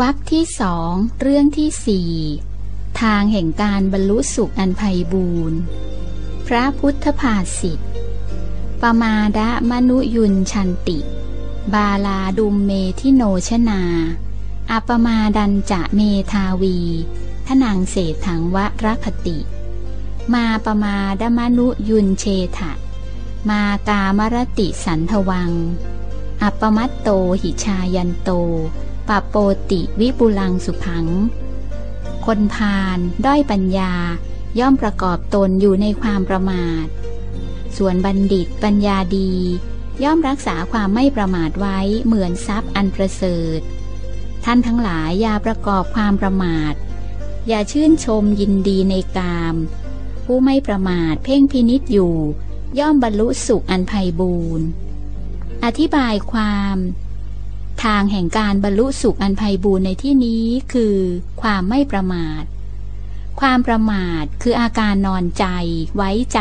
วรรคที่สองเรื่องที่สี่ทางแห่งการบรรลุสุขอันไพบูรณ์พระพุทธภาษิทตปมาดะมนุยุนชันติ บาลาดุมเมทิโนชนา อัปมาดันจะเมทาวี ทนังเศษถังวะรัคติ มาปมาดมนุยุนเชถะ มากามรติสันทวัง อัปมัตโตหิชายันโต โปติวิปุลังสุพัง คนพาลด้อยปัญญา ย่อมประกอบตนอยู่ในความประมาท ส่วนบัณฑิตปัญญาดี ย่อมรักษาความไม่ประมาทไว้เหมือนทรัพย์อันประเสริฐ ท่านทั้งหลายอย่าประกอบความประมาท อย่าชื่นชมยินดีในกาม ผู้ไม่ประมาทเพ่งพินิษอยู่ ย่อมบรรลุสุขอันไพบูรณ์อธิบายความ ทางแห่งการบรรลุสุขอันไพบูรณ์ในที่นี้คือ ความไม่ประมาท ความประมาทคืออาการนอนใจ ไว้ใจ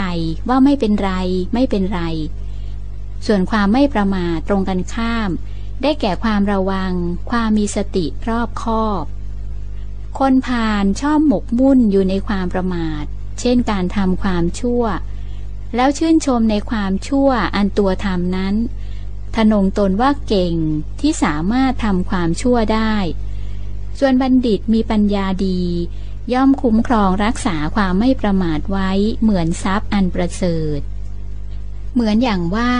ว่าไม่เป็นไร ไม่เป็นไร ส่วนความไม่ประมาทตรงกันข้าม ได้แก่ความระวัง ความมีสติรอบคอบ คนพาลชอบหมกมุ่นอยู่ในความประมาท เช่นการทำความชั่ว แล้วชื่นชมในความชั่วอันตัวทำนั้น ทนงตนว่าเก่งที่สามารถทำความชั่วได้ ส่วนบัณฑิตมีปัญญาดี ย่อมคุ้มครองรักษาความไม่ประมาทไว้เหมือนทรัพย์อันประเสริฐ เหมือนอย่างว่า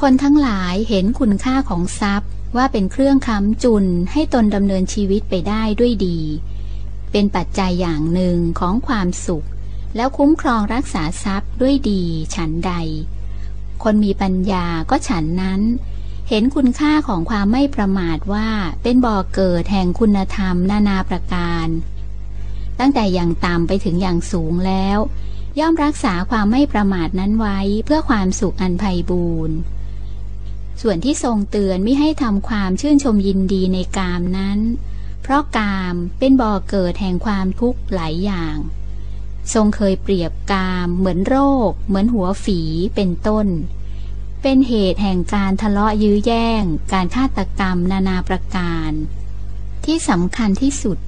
คนทั้งหลายเห็นคุณค่าของทรัพย์ว่าเป็นเครื่องค้ำจุนให้ตนดำเนินชีวิตไปได้ด้วยดี เป็นปัจจัยอย่างหนึ่งของความสุข แล้วคุ้มครองรักษาทรัพย์ด้วยดีฉันใด คนมีปัญญาก็ฉันนั้น เห็นคุณค่าของความไม่ประมาทว่าเป็นบ่อเกิดแห่งคุณธรรมนานาประการ ตั้งแต่อย่างต่ำไปถึงอย่างสูงแล้ว ย่อมรักษาความไม่ประมาทนั้นไว้เพื่อความสุขอันไพบูรณ์ส่วนที่ทรงเตือนไม่ให้ทำความชื่นชมยินดีในกามนั้น เพราะกามเป็นบ่อเกิดแห่งความทุกข์หลายอย่าง ทรงเคยเปรียบกาม เหมือนโรค เหมือนหัวฝีเป็นต้น เป็นเหตุแห่งการทะเลาะยื้อแย่ง การฆาตกรรมนานาประการ ที่สำคัญที่สุด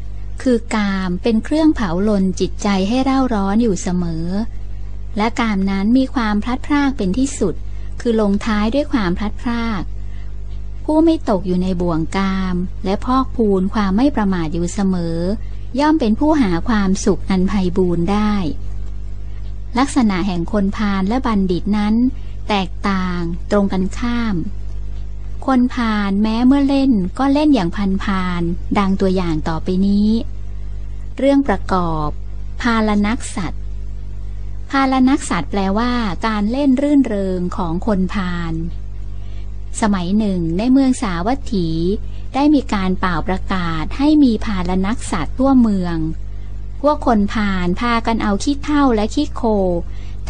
คือกามเป็นเครื่องเผาลนจิตใจให้เร่าร้อนอยู่เสมอ และกามนั้นมีความพลัดพรากเป็นที่สุด คือลงท้ายด้วยความพลัดพรากผู้ไม่ตกอยู่ในบ่วงกาม และพอกพูนความไม่ประมาทอยู่เสมอ ย่อมเป็นผู้หาความสุขอันไพบูรณ์ได้ ลักษณะแห่งคนพาลและบัณฑิตนั้น แตกต่างตรงกันข้าม คนพาลแม้เมื่อเล่นก็เล่นอย่างพันพาลดังตัวอย่างต่อไปนี้ เรื่องประกอบ พาลนักสัตว์พาลนักสัตว์แปลว่าการเล่นรื่นเริงของคนพาลสมัยหนึ่งในเมืองสาวัตถี ได้มีการเป่าประกาศให้มีพาลนักสัตว์ทั่วเมือง พวกคนผ่านพากันเอาขี้เท่าและขี้โค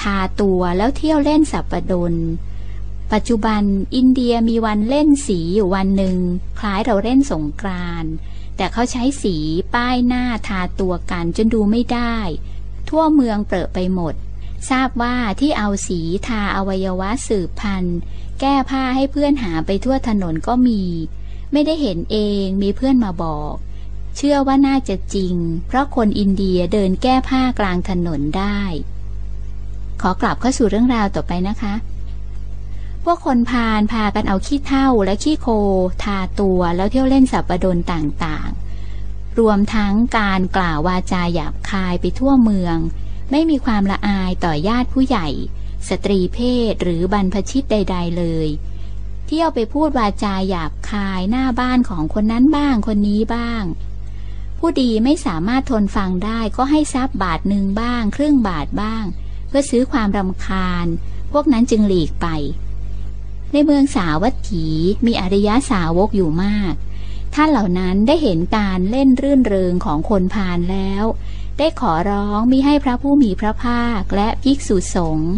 ทาตัวแล้วเที่ยวเล่นสับปะดน ปัจจุบันอินเดียมีวันเล่นสีอยู่วันหนึ่ง คล้ายเราเล่นสงกรานแต่เขาใช้สีป้ายหน้าทาตัวกันจนดูไม่ได้ ทั่วเมืองเปรอะไปหมด ทราบว่าที่เอาสีทาอวัยวะสืบพันธุ์ แก้ผ้าให้เพื่อนหาไปทั่วถนนก็มี ไม่ได้เห็นเองมีเพื่อนมาบอก เชื่อว่าน่าจะจริง เพราะคนอินเดียเดินแก้ผ้ากลางถนนได้ ขอกลับเข้าสู่เรื่องราวต่อไปนะคะ พวกคนพาลพากันเอาขี้เท่าและขี้โค ทาตัวแล้วเที่ยวเล่นสับประดนต่างๆ รวมทั้งการกล่าววาจาหยาบคายไปทั่วเมือง ไม่มีความละอายต่อญาติผู้ใหญ่ สตรีเพศหรือบรรพชิตใด ๆ เลย ที่ยวไปพูดวาจาหยาบคายหน้าบ้านของคนนั้นบ้างคนนี้บ้าง ผู้ดีไม่สามารถทนฟังได้ก็ให้ทรัพย์บาทหนึ่งบ้าง ครึ่งบาทบ้าง เพื่อซื้อความรำคาญ พวกนั้นจึงหลีกไป ในเมืองสาวัตถีมีอริยสาวกอยู่มาก ท่านเหล่านั้นได้เห็นการเล่นรื่นเริงของคนพาลแล้ว ได้ขอร้องมิให้พระผู้มีพระภาคและภิกษุสงฆ์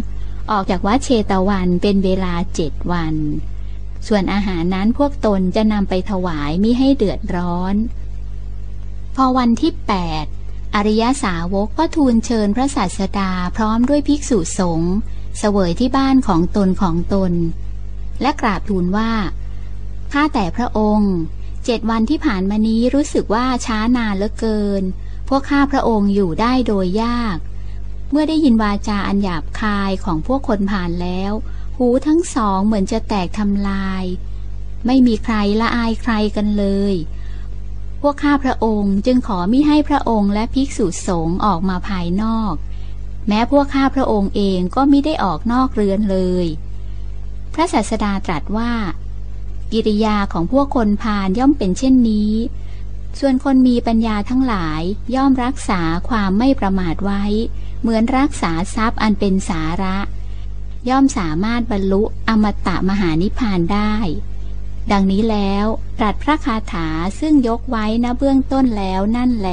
ออกจากวัดเชตวันเป็นเวลาเจ็ดวัน ส่วนอาหารนั้นพวกตนจะนำไปถวายมิให้เดือดร้อน พอวันที่แปดอริยสาวกก็ทูลเชิญพระศาสดาพร้อมด้วยภิกษุสงฆ์เสวยที่บ้านของตนของตน และกราบทูลว่า ข้าแต่พระองค์ เจ็ดวันที่ผ่านมานี้รู้สึกว่าช้านานเหลือเกิน พวกข้าพระองค์อยู่ได้โดยยาก เมื่อได้ยินวาจาอันหยาบคายของพวกคนผ่านแล้ว หูทั้งสองเหมือนจะแตกทำลาย ไม่มีใครละอายใครกันเลย พวกข้าพระองค์จึงขอมิให้พระองค์และภิกษุสงฆ์ออกมาภายนอก แม้พวกข้าพระองค์เองก็มิได้ออกนอกเรือนเลย พระศาสดาตรัสว่า กิริยาของพวกคนพาลย่อมเป็นเช่นนี้ ส่วนคนมีปัญญาทั้งหลายย่อมรักษาความไม่ประมาทไว้ เหมือนรักษาทรัพย์อันเป็นสาระ ย่อมสามารถบรรลุอมตะมหานิพพานได้ ดังนี้แล้วตรัสพระคาถาซึ่งยกไว้ณเบื้องต้นแล้วนั่นแหล